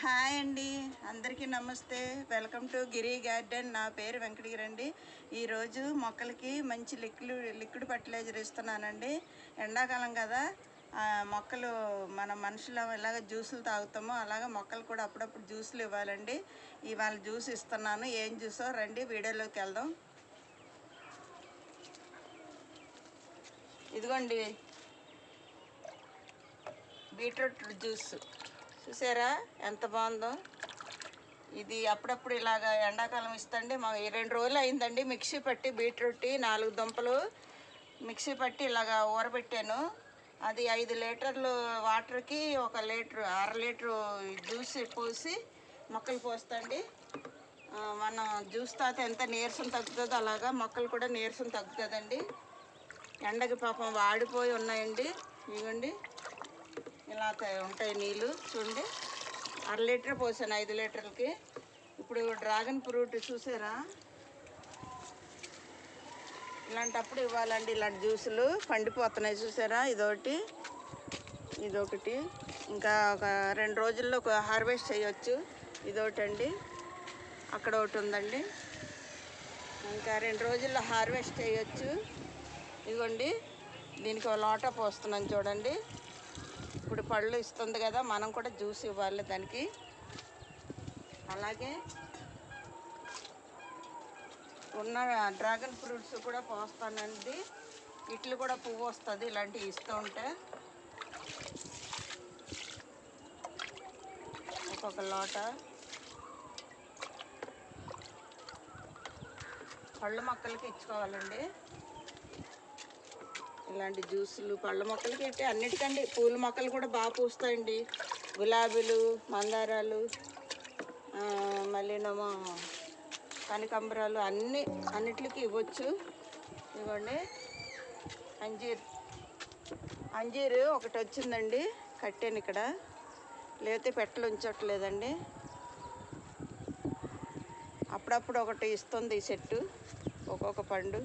Hi అండి. అందరికీ నమస్తే. Welcome to Giri Garden. నా పేరు వెంకటగిరి అండి ఈరోజు మొక్కలకి మంచి లిక్విడ్ లిక్విడ్ ఫర్టిలైజర్ ఇస్తున్నానండి. ఎండాకాలం కదా. మొక్కలు మన మనుషులు ఎలాగ జ్యూసులు తాగుతామో అలాగ మొక్కలు కూడా అప్పుడప్పుడు జ్యూసులు ఇవ్వాలండి. ఇవాళ జ్యూస్ ఇస్తున్నాను. ఏం జ్యూసో రండి వీడియోలోకి వెళ్దాం. ఇదిగోండి. Beetroot juice. చూసారా? ఎంత బాగుందో. ఇది అప్పుడప్పుడు ఇలాగ ఎండాకాలం ఇస్తండి మా ఈ రెండు రోజులు అయిందండి. మిక్సీ పట్టి బీట్రూట్ నాలుగు దుంపలు మిక్సీ పట్టి ఇలాగ ఊరబెట్టాను. అది ఐదు లీటర్లు వాటర్కి ఒక లీటర్ అర లీటరు జ్యూస్ పోసి మొక్కలు పోస్తండి. మనం జ్యూస్ తాత ఎంత నీరసం తగ్గుతుందో అలాగా మొక్కలు కూడా నీరసం తగ్గుతుందండి. ఎండకి పాపం వాడిపోయి ఉన్నాయండి. ఇవ్వండి. ఇలా ఉంటాయి నీళ్ళు చూడండి. అర లీటర్ పోసాను ఐదు లీటర్లకి. ఇప్పుడు డ్రాగన్ ఫ్రూట్ చూసారా? ఇలాంటప్పుడు ఇవ్వాలండి ఇలాంటి జ్యూసులు. పండిపోతున్నాయి చూసారా? ఇదొకటి. ఇదొకటి. ఇంకా ఒక రెండు రోజుల్లో ఒక హార్వెస్ట్ చేయొచ్చు. ఇదొకటి అండి. అక్కడ ఒకటి ఉందండి. ఇంకా రెండు రోజుల్లో హార్వెస్ట్ చేయొచ్చు. ఇదిగోండి. దీనికి ఒక లోటా పోస్తున్నాను చూడండి. పళ్ళు ఇస్తుంది కదా మనం కూడా జ్యూస్ ఇవ్వాలి దానికి. అలాగే ఉన్న డ్రాగన్ ఫ్రూట్స్ కూడా పోస్తానండి. ఇట్లు కూడా పువ్వు వస్తుంది ఇలాంటివి ఇస్తూ ఉంటే. ఒక్కొక్క లోట. పళ్ళు మొక్కలకి ఇచ్చుకోవాలండి. ఇలాంటి జ్యూసులు పళ్ళ మొక్కలకి అయితే అన్నిటికండి. పూల మొక్కలు కూడా బాగా పూస్తాయండి. గులాబీలు మందారాలు ఆ, మళ్ళీనేమో కనకాంబరాలు అన్నీ అన్నిటికి ఇవ్వచ్చు. ఇవ్వండి. అంజీర్ అంజీరు ఒకటి వచ్చిందండి. కట్టాను ఇక్కడ. లేకపోతే పెట్టలు ఉంచట్లేదండి. అప్పుడప్పుడు ఒకటి ఇస్తుంది ఈ చెట్టు ఒక్కొక్క పండు.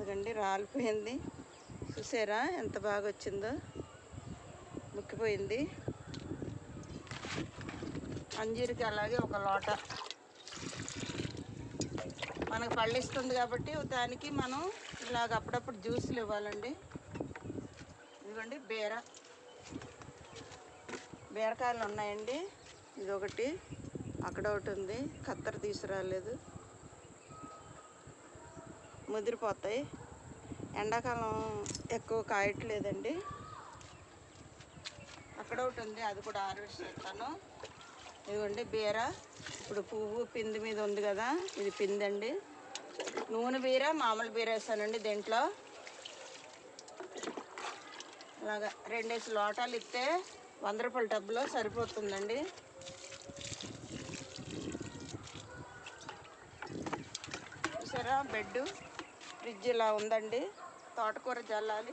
అదండి రాలిపోయింది. చూసారా? ఎంత బాగా వచ్చిందో ముక్కిపోయింది. అంజీరికి అలాగే ఒక లోట. మనకు పళ్ళు ఇస్తుంది కాబట్టి దానికి మనం ఇలాగ అప్పుడప్పుడు జ్యూసులు ఇవ్వాలండి. ఇదిగోండి బీర. బీరకాయలు ఉన్నాయండి. ఇది ఒకటి అక్కడ ఒకటి ఉంది. కత్తెర తీసుకురాలేదు. ముదిరిపోతాయి. ఎండాకాలం ఎక్కువ కాయట్లేదండి. అక్కడ ఒకటి ఉంది అది కూడా హార్వెస్ట్ చేస్తాను. ఇదిగోండి బీర. ఇప్పుడు పువ్వు పిండి మీద ఉంది కదా ఇది పిందండి నూనె బీర మామూలు బీర వేస్తానండి దీంట్లో. అలాగా రెండేసి లోటాలు ఇస్తే వంద రూపాయల డబ్బులో సరిపోతుందండి. చూసారా బెడ్ ఫ్రిడ్జ్ ఇలా ఉందండి. తోటకూర జల్లాలి.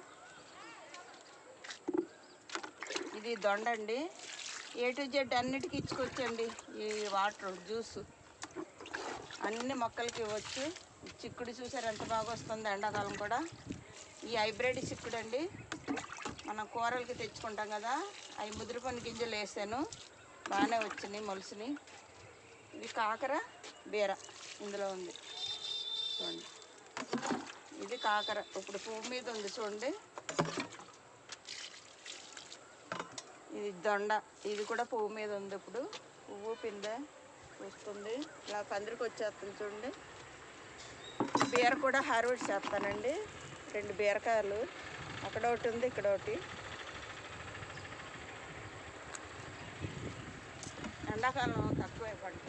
ఇది దొండ అండి ఏ టు జెడ్ అన్నిటికీ ఇచ్చుకొచ్చండి ఈ వాటర్ జ్యూస్. అన్ని మొక్కలకి ఇవ్వచ్చు. చిక్కుడు చూసారు ఎంత బాగా వస్తుంది ఎండాకాలం కూడా. ఈ హైబ్రిడ్ చిక్కుడు అండి మనం కూరలకి తెచ్చుకుంటాం కదా అవి ముదిరిపని గింజలు వేసాను. బాగానే వచ్చినాయి మొలుసుని. ఇది కాకర బీర. ఇందులో ఉంది. చూడండి. ఇది కాకర. ఇప్పుడు పువ్వు మీద ఉంది చూడండి. ఇది దొండ. ఇది కూడా పువ్వు మీద ఉంది ఇప్పుడు. పువ్వు పిందె వస్తుంది. ఇలా పందిరికి వచ్చేస్తుంది చూడండి. బీర కూడా హార్వెస్ట్ చేస్తానండి. రెండు బీరకాయలు. అక్కడ ఒకటి ఉంది ఇక్కడ ఒకటి. ఎండాకాలం తక్కువ ఇవ్వండి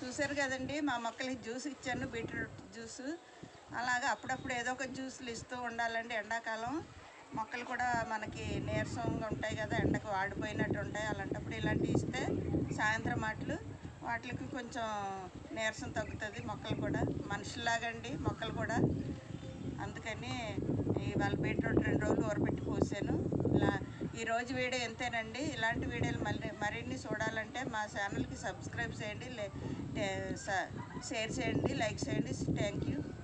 చూశారు కదండి మా మొక్కలకి జ్యూస్ ఇచ్చాను బీట్రూట్ జ్యూస్. అలాగా అప్పుడప్పుడు ఏదో ఒక జ్యూస్లు ఇస్తూ ఉండాలండి ఎండాకాలం. మొక్కలు కూడా మనకి నీరసంగా ఉంటాయి కదా ఎండకు వాడిపోయినట్టు ఉంటాయి. అలాంటప్పుడు ఇలాంటివి ఇస్తే సాయంత్రం మాటలు వాటికి కొంచెం నీరసం తగ్గుతుంది మొక్కలు కూడా. మనుషులాగండి మొక్కలు కూడా. అందుకని ఇవాళ బీట్రూట్ రెండు రోజులు ఊరపెట్టి పోసాను. ఈరోజు వీడియో ఎంతేనండి? ఇలాంటి వీడియోలు మళ్ళీ మరిన్ని చూడాలంటే మా ఛానల్కి సబ్స్క్రైబ్ చేయండి లే- షేర్ చేయండి లైక్ చేయండి. Thank you.